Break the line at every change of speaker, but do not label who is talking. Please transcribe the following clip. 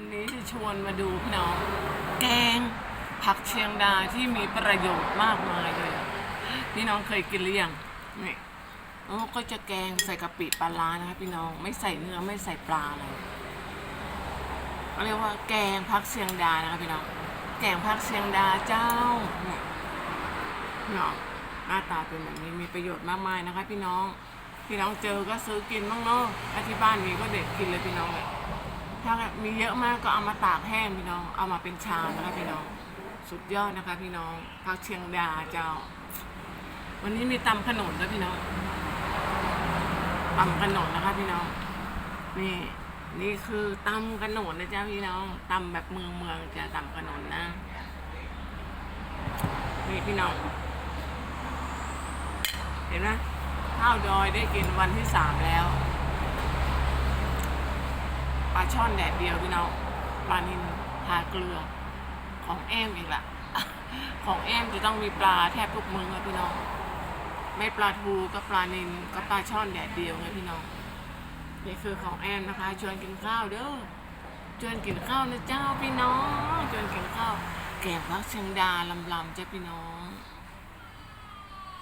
วันนี้จะชวนมาดูพี่น้อง แกงผักเชียงดาที่มีประโยชน์มากมายเลยอะพี่น้องเคยกินหรือยังนี่โอ้ก็จะแกงใส่กะปิปลาร้านะคะพี่น้องไม่ใส่เนื้อไม่ใส่ปลาอะไรเขาเรียกว่าแกงผักเชียงดานะคะพี่น้องแกงผักเชียงดาเจ้าเนี่ยพี่น้องหน้าตาเป็นแบบนี้มีประโยชน์มากมายนะคะ พี่น้องพี่น้องเจอก็ซื้อกินบ้างเนาะถ้าที่บ้านมีก็เด็ดกินเลยพี่น้องเลย ถ้ามีเยอะมากก็เอามาตากแห้งพี่น้อง เอามาเป็นชามนะคะพี่น้อง สุดยอดนะคะ พี่น้องผักเชียงดาเจ้า วันนี้มีตำขนมด้วยพี่น้องตำขนมนะคะ พี่น้อง นี่ นี่คือตำขนมนะจ๊ะพี่น้องตำแบบเมืองเมืองจะตำขนมนะ นี่พี่น้อง เห็นไหมข้าวดอยได้กินวันที่สามแล้ว ลาช่อนแดดเดียวพี่น้องปลานินทาเกลือ ของแอมอีกละของแอมจะต้องมีปลาแทบทุกมือครับพี่น้อง ไม่ปลาทูก็ปลานินก็ปลาช่อนแดดเดียวไงพี่น้องนี่คือของแอมนะคะ ชวนกินข้าวเด้อชวนกินข้าวนะเจ้าพี่น้องชวนกินข้าวแกงพักเชียงดาลำลำๆจ้ะพี่น้อง